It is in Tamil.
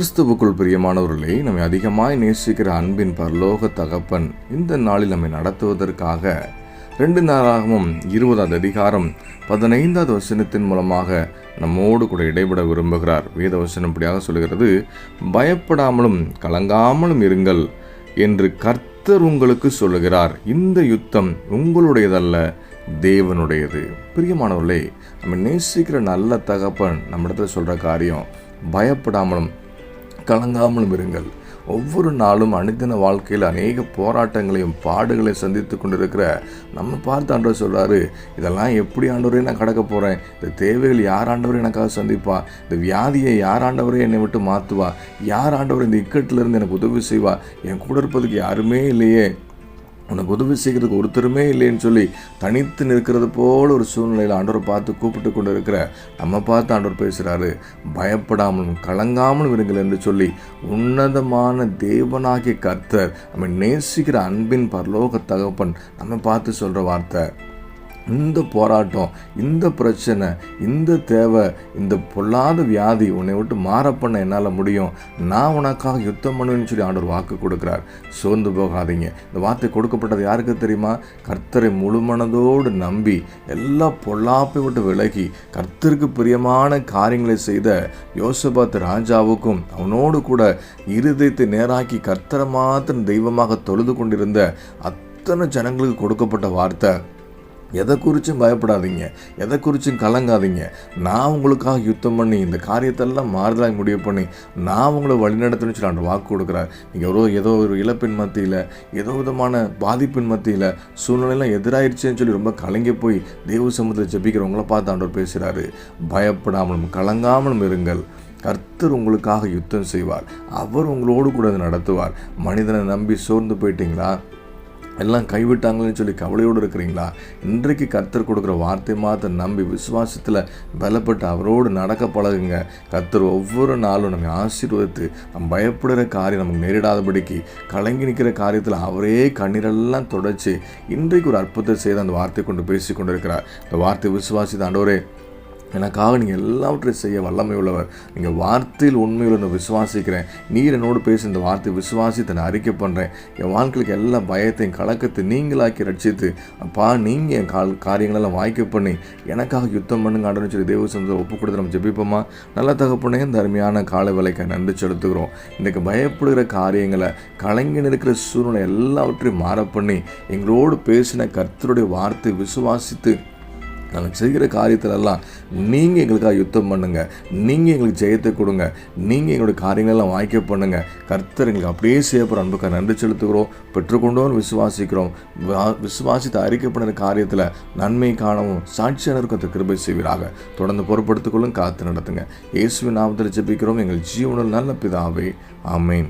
கிறிஸ்துவுக்குள் பிரியமானவர்களே நம்மை அதிகமாய் நேசிக்கிற அன்பின் பரலோக தகப்பன் இந்த நாளில் நம்மை நடத்துவதற்காக ரெண்டு நாளாகவும் இருபதாவது அதிகாரம் பதினைந்தாவது வசனத்தின் மூலமாக நம்மோடு கூட இடைபட விரும்புகிறார். வேத வசனம் இப்படியாக சொல்கிறது பயப்படாமலும் கலங்காமலும் இருங்கள் என்று கர்த்தர் உங்களுக்கு சொல்லுகிறார். இந்த யுத்தம் உங்களுடையதல்ல தேவனுடையது. பிரியமானவர்களே நம்ம நேசிக்கிற நல்ல தகப்பன் நம்மிடத்தில் சொல்கிற காரியம் பயப்படாமலும் கலங்காமலும் இருங்கள். ஒவ்வொரு நாளும் அனுதின வாழ்க்கையில் அநேக போராட்டங்களையும் பாடுகளையும் சந்தித்து கொண்டிருக்கிற நம்ம பார்த்து ஆண்டவர் சொல்கிறாரு இதெல்லாம் எப்படி ஆண்டவரையும் நான் கடக்க போகிறேன் இந்த தேவைகள் யார் ஆண்டவரே எனக்காக சந்திப்பா? இந்த வியாதியை யார் ஆண்டவரே என்னை விட்டு மாற்றுவா யார் ஆண்டவர் இந்த இக்கட்டிலிருந்து எனக்கு உதவி செய்வா? என் கூட இருப்பதுக்கு யாருமே இல்லையே. உனக்கு உதவி செய்கிறதுக்கு ஒருத்தருமே இல்லைன்னு சொல்லி தனித்து நிற்கிறது போல் ஒரு சூழ்நிலையில் ஆண்டவர் பார்த்து கூப்பிட்டு கொண்டு இருக்கிற நம்ம பார்த்து ஆண்டவர் பேசுகிறாரு பயப்படாமலும் கலங்காமலும் இருங்கள் என்று சொல்லி உன்னதமான தேவனாகிய கர்த்தர் நம்ம நேசிக்கிற அன்பின் பரலோக தகப்பன் நம்ம பார்த்து சொல்கிற வார்த்தை. இந்த போராட்டம் இந்த பிரச்சனை இந்த தேவை இந்த பொல்லாத வியாதி உன்னை விட்டு மாற பண்ண என்னால் முடியும். நான் உனக்காக யுத்தம் பண்ணுவேன்னு சொல்லி ஆண்டவர் வாக்கு கொடுக்குறார். சோர்ந்து போகாதீங்க. இந்த வார்த்தை கொடுக்கப்பட்டது யாருக்கு தெரியுமா? கர்த்தரை முழுமனதோடு நம்பி எல்லா பொல்லாப்பை விட்டு விலகி கர்த்தருக்கு பிரியமான காரியங்களை செய்த யோசபாத் ராஜாவுக்கும் அவனோடு கூட இருதயத்தை நேராக்கி கர்த்தரை மாத்திரம் தெய்வமாக தொழுது கொண்டிருந்த அத்தனை ஜனங்களுக்கு கொடுக்கப்பட்ட வார்த்தை. எதை குறித்தும் பயப்படாதீங்க. எதை குறித்தும் கலங்காதீங்க. நான் உங்களுக்காக யுத்தம் பண்ணி இந்த காரியத்தெல்லாம் மாறுதலாக முடிவு பண்ணி நான் உங்களை வழிநடத்தணும்னு சொல்லி அந்த வாக்கு கொடுக்குறார். நீங்கள் ஒரு ஏதோ ஒரு இழப்பின் மத்தியில் ஏதோ விதமான பாதிப்பின் மத்தியில் சூழ்நிலையெல்லாம் எதிராயிருச்சுன்னு சொல்லி ரொம்ப கலங்கி போய் தெய்வ சமூகத்தில் ஜெபிக்கிறவங்கள பார்த்து ஆண்டவர் பேசுகிறாரு பயப்படாமலும் கலங்காமலும் இருங்கள். கர்த்தர் உங்களுக்காக யுத்தம் செய்வார். அவர் உங்களோடு கூட நடத்துவார். மனிதனை நம்பி சோர்ந்து போயிட்டீங்களா? எல்லாம் கைவிட்டாங்களேன்னு சொல்லி கவலையோடு இருக்கிறீங்களா? இன்றைக்கு கர்த்தர் கொடுக்குற வார்த்தை மாத்த நம்பி விசுவாசத்தில் பலப்பட்டு அவரோடு நடக்க பழகுங்க. கர்த்தர் ஒவ்வொரு நாளும் நம்ம ஆசீர்வதித்து நம்ம பயப்படுற காரியம் நமக்கு நேரிடாதபடிக்கு கலங்கி நிற்கிற காரியத்தில் அவரே கண்ணீரெல்லாம் தொடச்சி இன்றைக்கு ஒரு அற்புதத்தை செய்து அந்த வார்த்தை கொண்டு பேசி கொண்டு இருக்கிறார் இந்த வார்த்தை விசுவாசித்த ஆண்டவரே எனக்காக நீங்கள் எல்லாவற்றையும் செய்ய வல்லமை உள்ளவர் நீங்கள் வார்த்தையில் உண்மையில் நான் விசுவாசிக்கிறேன். நீர் என்னோடு பேசி இந்த வார்த்தை விசுவாசித்து நான் அறிக்கை பண்ணுறேன் என் வாழ்க்கைக்கு எல்லா பயத்தையும் கலக்கத்தை நீங்களாக்கி ரட்சித்து அப்பா நீங்கள் என் கால் காரியங்களெல்லாம் வாய்க்க பண்ணி எனக்காக யுத்தம் பண்ணுங்க ஆண்டுன்னு சொல்லி தேவ சமூகத்தை ஒப்பு கொடுத்து நம்ம ஜெபிப்போமா? நல்ல தகப்பனே இந்த அருமையான கால விலைக்கு நன்றி செலுத்துகிறோம். இன்றைக்கு பயப்படுகிற காரியங்களை கலைஞன் இருக்கிற சூழ்நிலை எல்லாவற்றையும் மாற பண்ணி எங்களோடு பேசின கர்த்தருடைய வார்த்தை விசுவாசித்து நாங்கள் செய்கிற காரியத்திலெல்லாம் நீங்கள் எங்களுக்காக யுத்தம் பண்ணுங்கள் நீங்கள் எங்களுக்கு ஜெயத்தை கொடுங்க. நீங்கள் எங்களுடைய காரியங்களெல்லாம் வாய்க்க பண்ணுங்கள் கர்த்தர் எங்களுக்கு அப்படியே செய்யப்படுற அன்புக்காக நன்றி செலுத்துகிறோம். பெற்றுக்கொண்டோன்னு விசுவாசிக்கிறோம். வா- விசுவாசித்து அறிக்கைப்படுற காரியத்தில் நன்மை காணவும் சாட்சியானருக்கு அந்த கிருபை செய்வீராக. தொடர்ந்து பொறுப்படுத்திக்கொள்ளும் காத்து நடத்துங்க. இயேசுவின் நாமத்தில் ஜெபிக்கிறோம். எங்கள் ஜீவனில் நல்ல பிதாவே. அமேன்